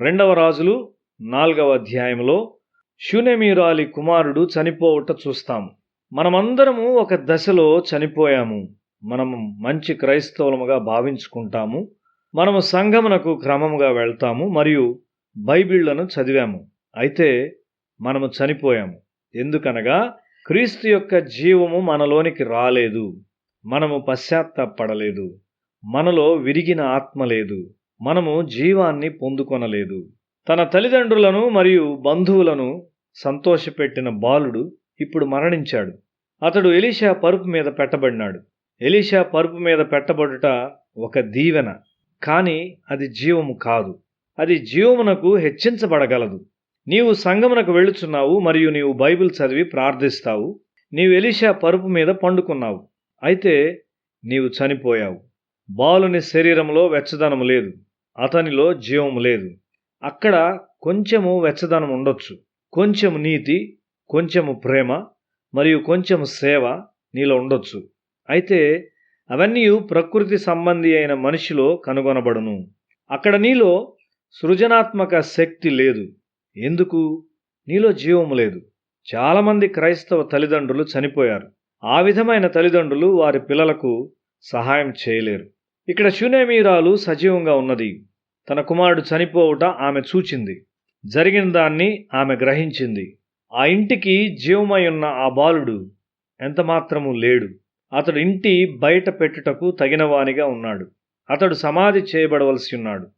రెండవ రాజులు నాలుగవ అధ్యాయంలో శూన్యమీరాలి కుమారుడు చనిపోవుట చూస్తాం మనమందరము ఒక దశలో చనిపోయాము. మనం మంచి క్రైస్తవులముగా భావించుకుంటాము. మనము సంఘమునకు క్రమముగా వెళ్తాము మరియు బైబిళ్ళను చదివాము. అయితే మనము చనిపోయాము. ఎందుకనగా క్రీస్తు యొక్క జీవము మనలోనికి రాలేదు. మనము పశ్చాత్తాపడలేదు. మనలో విరిగిన ఆత్మ లేదు. మనము జీవాన్ని పొందుకొనలేదు. తన తల్లిదండ్రులను మరియు బంధువులను సంతోషపెట్టిన బాలుడు ఇప్పుడు మరణించాడు. అతడు ఎలీషా పరుపు మీద పెట్టబడినాడు. ఎలీషా పరుపు మీద పెట్టబడుట ఒక దీవెన కానీ అది జీవము కాదు. అది జీవమునకు హెచ్చించబడగలదు. నీవు సంగమునకు వెళుచున్నావు మరియు నీవు బైబిల్ చదివి ప్రార్థిస్తావు. నీవు ఎలీషా పరుపు మీద పండుకున్నావు. అయితే నీవు చనిపోయావు. బాలుని శరీరంలో వెచ్చదనం లేదు. అతనిలో జీవము లేదు. అక్కడ కొంచెము వెచ్చదనం ఉండొచ్చు. కొంచెము నీతి కొంచెము ప్రేమ మరియు కొంచెము సేవ నీలో ఉండొచ్చు. అయితే అవన్నీ ప్రకృతి సంబంధి అయిన మనిషిలో కనుగొనబడును. అక్కడ నీలో సృజనాత్మక శక్తి లేదు. ఎందుకు? నీలో జీవము లేదు. చాలామంది క్రైస్తవ తల్లిదండ్రులు చనిపోయారు. ఆ విధమైన తల్లిదండ్రులు వారి పిల్లలకు సహాయం చేయలేరు. ఇక్కడ షునేమీరాలు సజీవంగా ఉన్నది. తన కుమారుడు చనిపోవుట ఆమె చూచింది. జరిగిన దాన్ని ఆమె గ్రహించింది. ఆ ఇంటికి జీవమై ఉన్న ఆ బాలుడు ఎంతమాత్రము లేడు. అతడు ఇంటి బయట పెట్టుటకు తగినవానిగా ఉన్నాడు. అతడు సమాధి చేయబడవలసి ఉన్నాడు.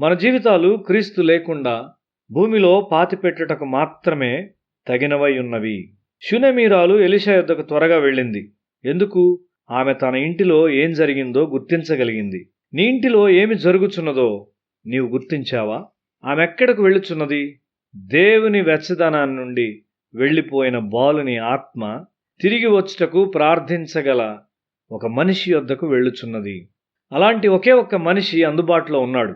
మన జీవితాలు క్రీస్తు లేకుండా భూమిలో పాతిపెట్టుటకు మాత్రమే తగినవై ఉన్నవి. షునెమీరాలు ఎలిషా యొద్దకు త్వరగా వెళ్ళింది. ఎందుకు? ఆమె తన ఇంటిలో ఏం జరిగిందో గుర్తించగలిగింది. నీ ఇంటిలో ఏమి జరుగుచున్నదో నీవు గుర్తించావా? ఆమె ఎక్కడికి వెళ్ళుచున్నది? దేవుని వెచ్చదనాన్ని నుండి వెళ్ళిపోయిన బాలుని ఆత్మ తిరిగి వచ్చుటకు ప్రార్థించగల ఒక మనిషి వద్దకు వెళ్ళుచున్నది. అలాంటి ఒకే ఒక్క మనిషి అందుబాటులో ఉన్నాడు.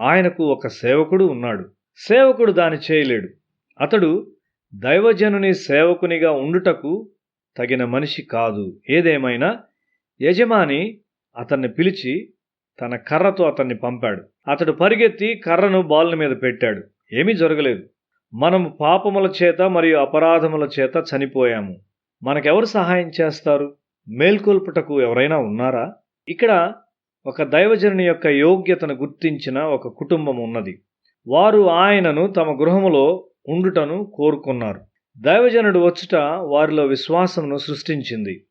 ఆయనకు ఒక సేవకుడు ఉన్నాడు. సేవకుడు దాని చేయలేడు. అతడు దైవజనుని సేవకునిగా ఉండుటకు తగిన మనిషి కాదు. ఏదేమైనా యజమాని అతన్ని పిలిచి తన కర్రతో అతన్ని పంపాడు. అతడు పరిగెత్తి కర్రను బాలుని మీద పెట్టాడు. ఏమీ జరగలేదు. మనము పాపముల చేత మరియు అపరాధముల చేత చనిపోయాము. మనకెవరు సహాయం చేస్తారు? మేల్కొల్పుటకు ఎవరైనా ఉన్నారా? ఇక్కడ ఒక దైవజనుని యొక్క యోగ్యతను గుర్తించిన ఒక కుటుంబం ఉన్నది. వారు ఆయనను తమ గృహములో ఉండుటను కోరుకున్నారు. దైవజనుడు వచ్చుట వారిలో విశ్వాసమును సృష్టించింది.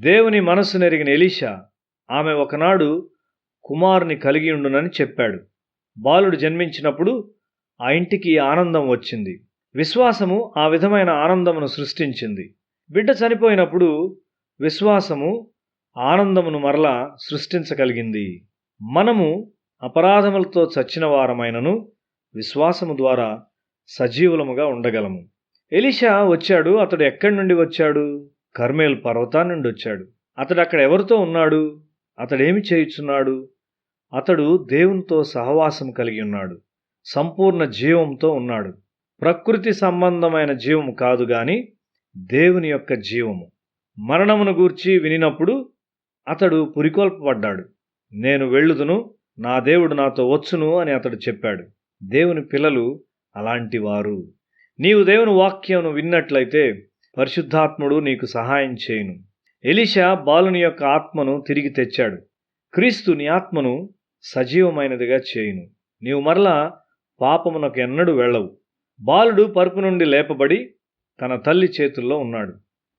దేవుని మనస్సు నెరిగిన ఎలీషా ఆమె ఒకనాడు కుమారుని కలిగి ఉండునని చెప్పాడు. బాలుడు జన్మించినప్పుడు ఆ ఇంటికి ఆనందం వచ్చింది. విశ్వాసము ఆ విధమైన ఆనందమును సృష్టించింది. బిడ్డ చనిపోయినప్పుడు విశ్వాసము ఆనందమును మరలా సృష్టించగలిగింది. మనము అపరాధములతో చచ్చిన వారమైనను విశ్వాసము ద్వారా సజీవులముగా ఉండగలము. ఎలిషా వచ్చాడు. అతడు ఎక్కడి నుండి వచ్చాడు? కర్మేల్ పర్వతాన్ని నుండి వచ్చాడు. అతడు అక్కడ ఎవరితో ఉన్నాడు? అతడేమి చేయుచున్నాడు? అతడు దేవునితో సహవాసం కలిగి ఉన్నాడు. సంపూర్ణ జీవంతో ఉన్నాడు. ప్రకృతి సంబంధమైన జీవము కాదు గాని దేవుని యొక్క జీవము. మరణమును గూర్చి వినినప్పుడు అతడు పురికొల్పబడ్డాడు. నేను వెళ్ళుదును నా దేవుడు నాతో వచ్చును అని అతడు చెప్పాడు. దేవుని పిల్లలు అలాంటి వారు. నీవు దేవుని వాక్యమును విన్నట్లయితే పరిశుద్ధాత్ముడు నీకు సహాయం చేయును. ఎలిషా బాలుని యొక్క ఆత్మను తిరిగి తెచ్చాడు. క్రీస్తు నీ ఆత్మను సజీవమైనదిగా చేయును. నీవు మరలా పాపమునకు ఎన్నడూ వెళ్ళవు. బాలుడు పరుపు నుండి లేపబడి తన తల్లి చేతుల్లో ఉన్నాడు.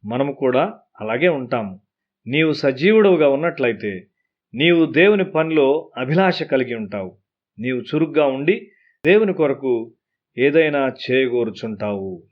మనము కూడా అలాగే ఉంటాము. నీవు సజీవుడవుగా ఉన్నట్లయితే నీవు దేవుని పనిలో అభిలాష కలిగి ఉంటావు. నీవు చురుగ్గా ఉండి దేవుని కొరకు ఏదైనా చేయగోరుచుంటావు.